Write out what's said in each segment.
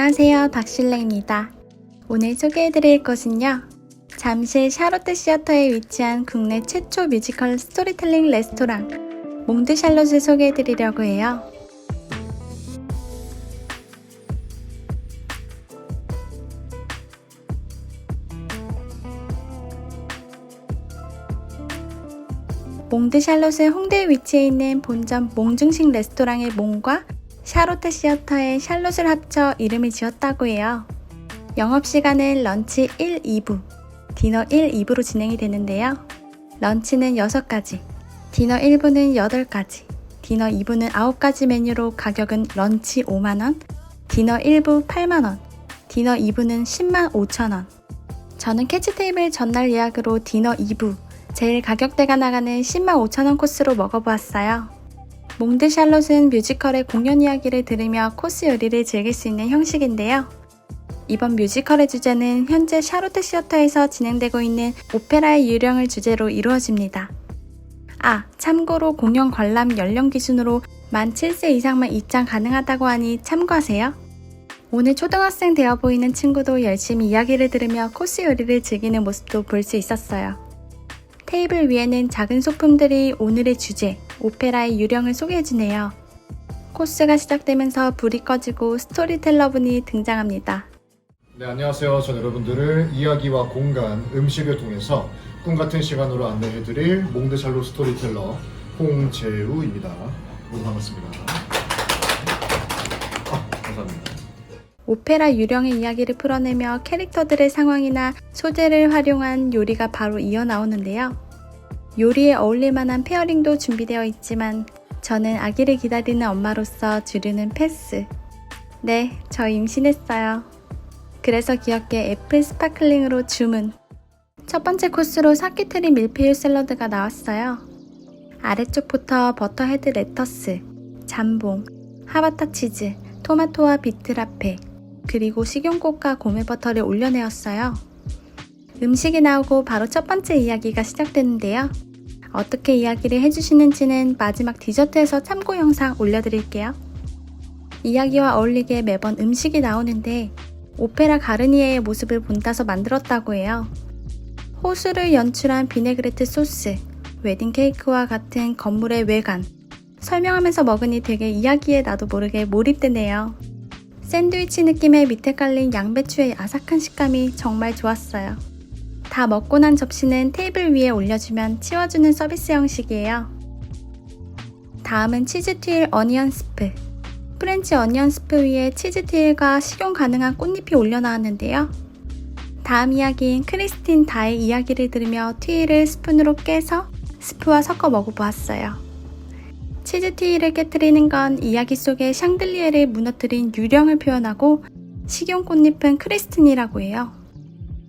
안녕하세요. 박실레입니다. 오늘 소개해드릴 것은요. 잠실 샤롯데 시어터에 위치한 국내 최초 뮤지컬 스토리텔링 레스토랑 몽드샬롯을 소개해드리려고 해요. 몽드샬롯은 홍대에 위치해 있는 본점 몽중식 레스토랑의 몽과 샤롯테 시어터의 샬롯을 합쳐 이름을 지었다고 해요. 영업시간은 런치 1, 2부, 디너 1, 2부로 진행이 되는데요. 런치는 6가지, 디너 1부는 8가지, 디너 2부는 9가지 메뉴로 가격은 런치 5만원, 디너 1부 8만원, 디너 2부는 10만 5천원. 저는 캐치 테이블 전날 예약으로 디너 2부, 제일 가격대가 나가는 10만 5천원 코스로 먹어보았어요. 몽드 샬롯은 뮤지컬의 공연 이야기를 들으며 코스 요리를 즐길 수 있는 형식인데요. 이번 뮤지컬의 주제는 현재 샤롯테 시어터에서 진행되고 있는 오페라의 유령을 주제로 이루어집니다. 아, 참고로 공연 관람 연령 기준으로 만 7세 이상만 입장 가능하다고 하니 참고하세요. 오늘 초등학생 되어 보이는 친구도 열심히 이야기를 들으며 코스 요리를 즐기는 모습도 볼 수 있었어요. 테이블 위에는 작은 소품들이 오늘의 주제, 오페라의 유령을 소개해주네요. 코스가 시작되면서 불이 꺼지고 스토리텔러분이 등장합니다. 네, 안녕하세요. 전 여러분들을 이야기와 공간, 음식을 통해서 꿈 같은 시간으로 안내해드릴 몽드샬로 스토리텔러 홍재우입니다. 모두 반갑습니다. 아, 감사합니다. 오페라 유령의 이야기를 풀어내며 캐릭터들의 상황이나 소재를 활용한 요리가 바로 이어 나오는데요. 요리에 어울릴 만한 페어링도 준비되어 있지만 저는 아기를 기다리는 엄마로서 주류는 패스. 네, 저 임신했어요. 그래서 귀엽게 애플 스파클링으로 주문. 첫 번째 코스로 사키트리 밀푀유 샐러드가 나왔어요. 아래쪽부터 버터 헤드 레터스, 잠봉, 하바타 치즈, 토마토와 비트라페, 그리고 식용꽃과 고메버터를 올려내었어요. 음식이 나오고 바로 첫 번째 이야기가 시작되는데요. 어떻게 이야기를 해주시는지는 마지막 디저트에서 참고 영상 올려드릴게요. 이야기와 어울리게 매번 음식이 나오는데 오페라 가르니에의 모습을 본따서 만들었다고 해요. 호수를 연출한 비네그레트 소스, 웨딩 케이크와 같은 건물의 외관, 설명하면서 먹으니 되게 이야기에 나도 모르게 몰입되네요. 샌드위치 느낌의 밑에 깔린 양배추의 아삭한 식감이 정말 좋았어요. 다 먹고 난 접시는 테이블 위에 올려주면 치워주는 서비스 형식이에요. 다음은 치즈 트윌 어니언 스프. 프렌치 어니언 스프 위에 치즈 트윌과 식용 가능한 꽃잎이 올려나왔는데요. 다음 이야기인 크리스틴 다의 이야기를 들으며 트윌을 스푼으로 깨서 스프와 섞어 먹어보았어요. 치즈 트윌을 깨뜨리는 건 이야기 속에 샹들리에를 무너뜨린 유령을 표현하고 식용 꽃잎은 크리스틴이라고 해요.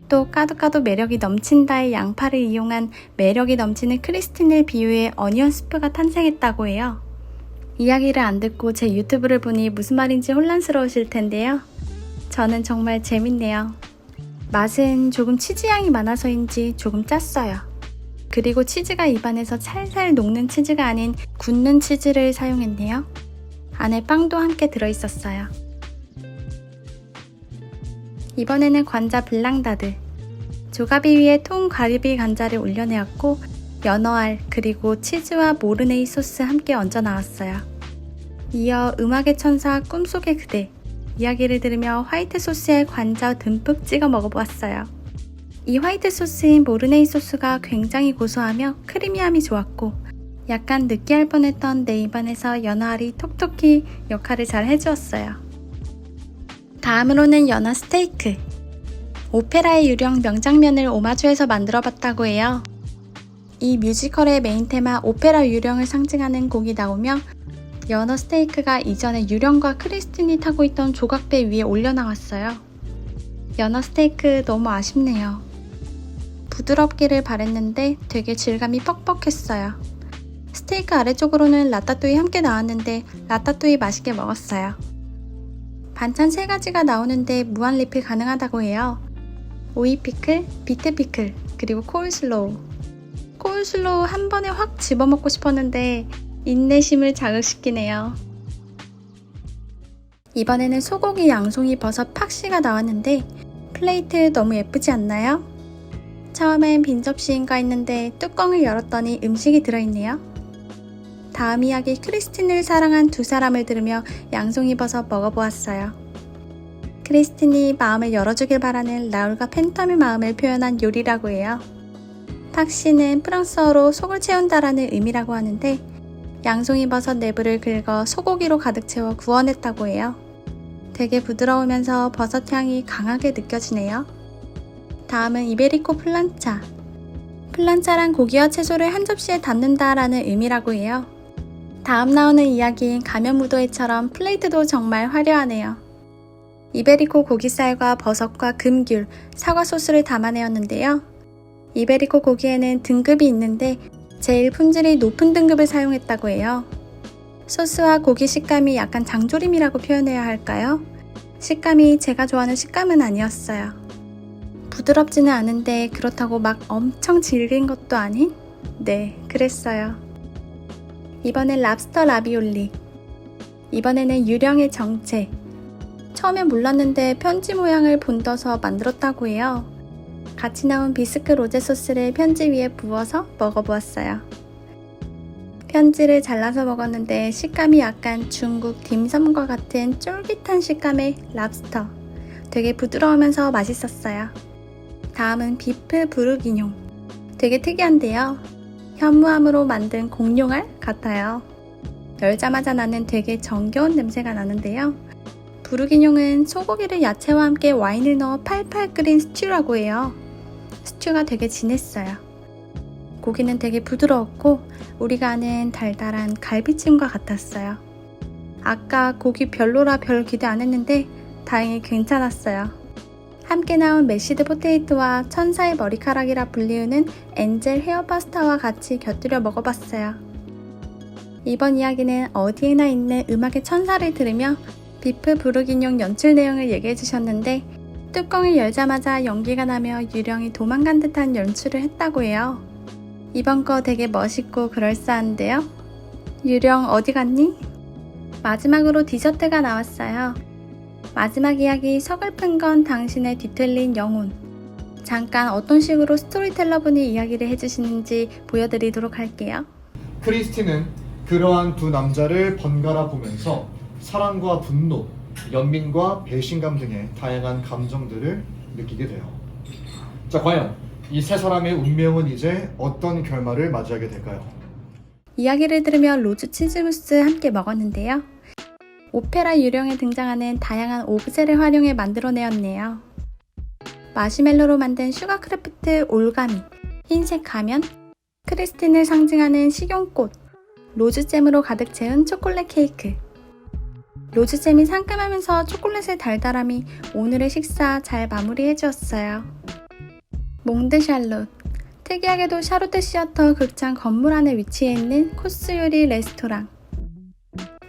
또 까도 까도 매력이 넘친다의 양파를 이용한 매력이 넘치는 크리스틴을 비유해 어니언 스프가 탄생했다고 해요. 이야기를 안 듣고 제 유튜브를 보니 무슨 말인지 혼란스러우실 텐데요. 저는 정말 재밌네요. 맛은 조금 치즈향이 많아서인지 조금 짰어요. 그리고 치즈가 입안에서 살살 녹는 치즈가 아닌 굳는 치즈를 사용했네요. 안에 빵도 함께 들어있었어요. 이번에는 관자 블랑다드. 조가비 위에 통 가리비 관자를 올려내었고 연어알 그리고 치즈와 모르네이 소스 함께 얹어 나왔어요. 이어 음악의 천사 꿈속의 그대 이야기를 들으며 화이트 소스에 관자 듬뿍 찍어 먹어보았어요. 이 화이트 소스인 모르네이 소스가 굉장히 고소하며 크리미함이 좋았고 약간 느끼할 뻔했던 내 입안에서 연어알이 톡톡히 역할을 잘 해주었어요. 다음으로는 연어 스테이크. 오페라의 유령 명장면을 오마주해서 만들어 봤다고 해요. 이 뮤지컬의 메인 테마 오페라 유령을 상징하는 곡이 나오며 연어 스테이크가 이전에 유령과 크리스틴이 타고 있던 조각배 위에 올려 나왔어요. 연어 스테이크 너무 아쉽네요. 부드럽기를 바랬는데 되게 질감이 뻑뻑했어요. 스테이크 아래쪽으로는 라따뚜이 함께 나왔는데 라따뚜이 맛있게 먹었어요. 반찬 3가지가 나오는데 무한 리필 가능하다고 해요. 오이 피클, 비트 피클, 그리고 코울슬로우. 코울슬로우 한 번에 확 집어먹고 싶었는데 인내심을 자극시키네요. 이번에는 소고기 양송이 버섯 팍시가 나왔는데 플레이트 너무 예쁘지 않나요? 처음엔 빈 접시인가 했는데 뚜껑을 열었더니 음식이 들어있네요. 다음 이야기 크리스틴을 사랑한 두 사람을 들으며 양송이 버섯 먹어보았어요. 크리스틴이 마음을 열어주길 바라는 라울과 팬텀의 마음을 표현한 요리라고 해요. 팍시는 프랑스어로 속을 채운다라는 의미라고 하는데 양송이 버섯 내부를 긁어 소고기로 가득 채워 구워냈다고 해요. 되게 부드러우면서 버섯 향이 강하게 느껴지네요. 다음은 이베리코 플란차. 플란차란 고기와 채소를 한 접시에 담는다라는 의미라고 해요. 다음 나오는 이야기인 가면 무도회처럼 플레이트도 정말 화려하네요. 이베리코 고기살과 버섯과 금귤, 사과 소스를 담아내었는데요. 이베리코 고기에는 등급이 있는데 제일 품질이 높은 등급을 사용했다고 해요. 소스와 고기 식감이 약간 장조림이라고 표현해야 할까요? 식감이 제가 좋아하는 식감은 아니었어요. 부드럽지는 않은데 그렇다고 막 엄청 질긴 것도 아닌? 네, 그랬어요. 이번엔 랍스터 라비올리. 이번에는 유령의 정체. 처음엔 몰랐는데 편지 모양을 본떠서 만들었다고 해요. 같이 나온 비스크 로제 소스를 편지 위에 부어서 먹어보았어요. 편지를 잘라서 먹었는데 식감이 약간 중국 딤섬과 같은 쫄깃한 식감의 랍스터. 되게 부드러우면서 맛있었어요. 다음은 비프 부르기뇽. 되게 특이한데요. 현무암으로 만든 공룡알 같아요. 열자마자 나는 되게 정겨운 냄새가 나는데요. 부르기뇽은 소고기를 야채와 함께 와인을 넣어 팔팔 끓인 스튜라고 해요. 스튜가 되게 진했어요. 고기는 되게 부드러웠고 우리가 아는 달달한 갈비찜과 같았어요. 아까 고기 별로라 별 기대 안 했는데 다행히 괜찮았어요. 함께 나온 메시드 포테이토와 천사의 머리카락이라 불리우는 엔젤 헤어 파스타와 같이 곁들여 먹어봤어요. 이번 이야기는 어디에나 있는 음악의 천사를 들으며 비프 부르기뇽 연출 내용을 얘기해 주셨는데 뚜껑을 열자마자 연기가 나며 유령이 도망간 듯한 연출을 했다고 해요. 이번 거 되게 멋있고 그럴싸한데요? 유령 어디 갔니? 마지막으로 디저트가 나왔어요. 마지막 이야기 서글픈 건 당신의 뒤틀린 영혼. 잠깐 어떤 식으로 스토리텔러분이 이야기를 해주시는지 보여드리도록 할게요. 크리스티는 그러한 두 남자를 번갈아 보면서 사랑과 분노, 연민과 배신감 등의 다양한 감정들을 느끼게 돼요. 자, 과연 이 세 사람의 운명은 이제 어떤 결말을 맞이하게 될까요? 이야기를 들으며 로즈 치즈무스 함께 먹었는데요. 오페라 유령에 등장하는 다양한 오브제를 활용해 만들어내었네요. 마시멜로로 만든 슈가크래프트 올가미, 흰색 가면, 크리스틴을 상징하는 식용꽃, 로즈잼으로 가득 채운 초콜릿 케이크. 로즈잼이 상큼하면서 초콜릿의 달달함이 오늘의 식사 잘 마무리해 주었어요. 몽드 샬롯. 특이하게도 샤롯트 시어터 극장 건물 안에 위치해 있는 코스 요리 레스토랑.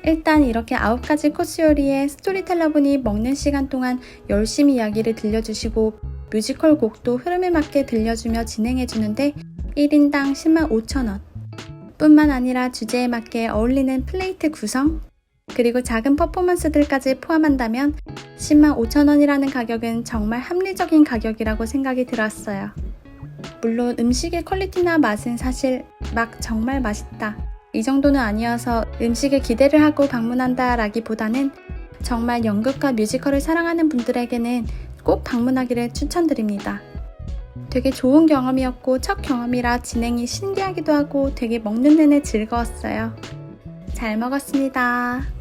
일단 이렇게 아홉 가지 코스 요리에 스토리텔러분이 먹는 시간 동안 열심히 이야기를 들려주시고 뮤지컬 곡도 흐름에 맞게 들려주며 진행해주는데 1인당 10만 5천원. 뿐만 아니라 주제에 맞게 어울리는 플레이트 구성, 그리고 작은 퍼포먼스들까지 포함한다면 10만 5천원이라는 가격은 정말 합리적인 가격이라고 생각이 들었어요. 물론 음식의 퀄리티나 맛은 사실 막 정말 맛있다. 이 정도는 아니어서 음식에 기대를 하고 방문한다 라기보다는 정말 연극과 뮤지컬을 사랑하는 분들에게는 꼭 방문하기를 추천드립니다. 되게 좋은 경험이었고 첫 경험이라 진행이 신기하기도 하고 되게 먹는 내내 즐거웠어요. 잘 먹었습니다.